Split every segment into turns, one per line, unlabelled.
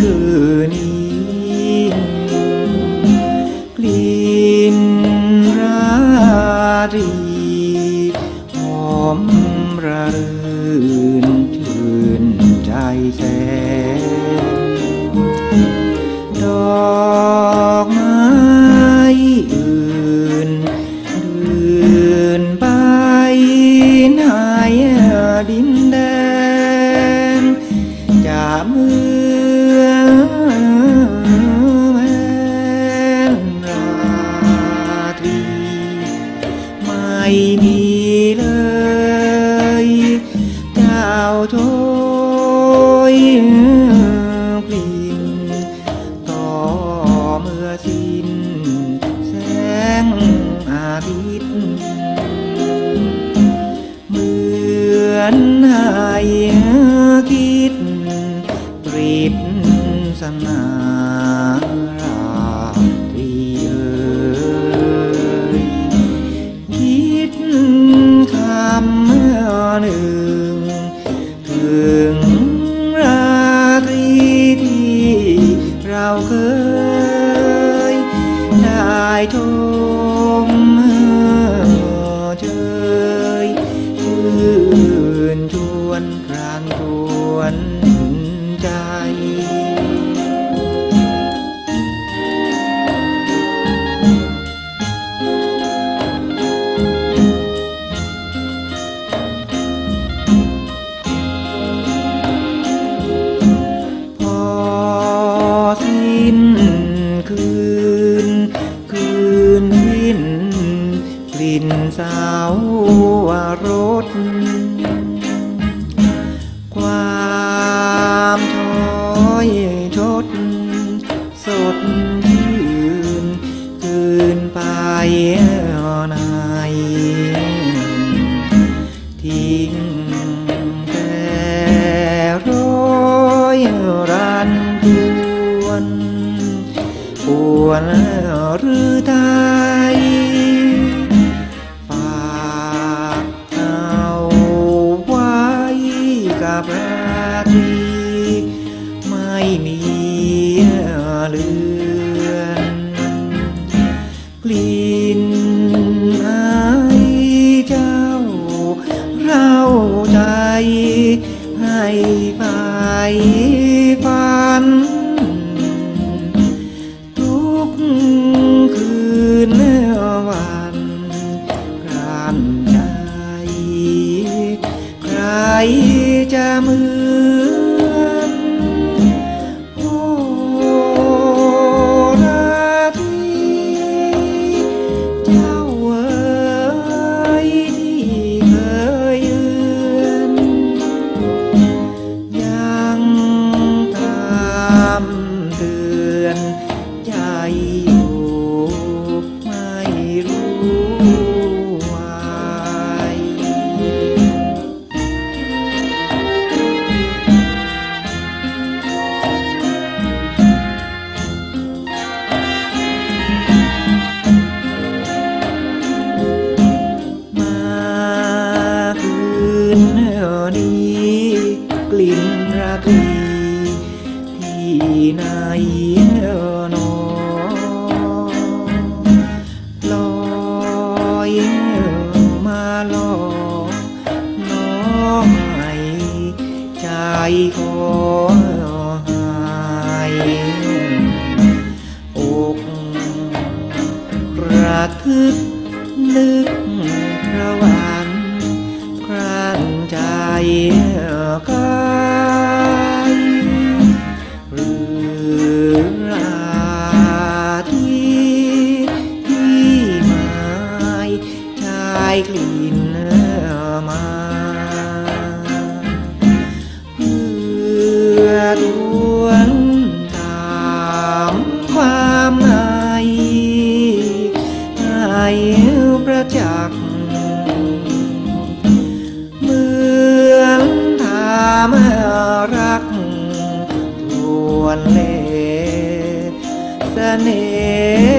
หือนี้กลิ่นราตรีหอมระรื่นชื่นใจแสน คิดตรีดสนาราตรีเอ่ยคิดคำเมื่อหนึ่ง ถึงราตรีที่เราเคยได้ชม วรสความช้อยชดสดชื่นคืนไปในทิ้งแต่ร้อยรันจวนปวนหรือไทย ราตรีไม่มีเลือนกลิ่นอายเจ้า เราใจให้ไป นอลอยมาลอน้องให้ใจขอหายอกระทึกนึกพระวันายกลิ่นมาเพื่อทวนถามความในให้ประจักษ์เหมือนถามรักทวนเล่เสน่ห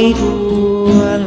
white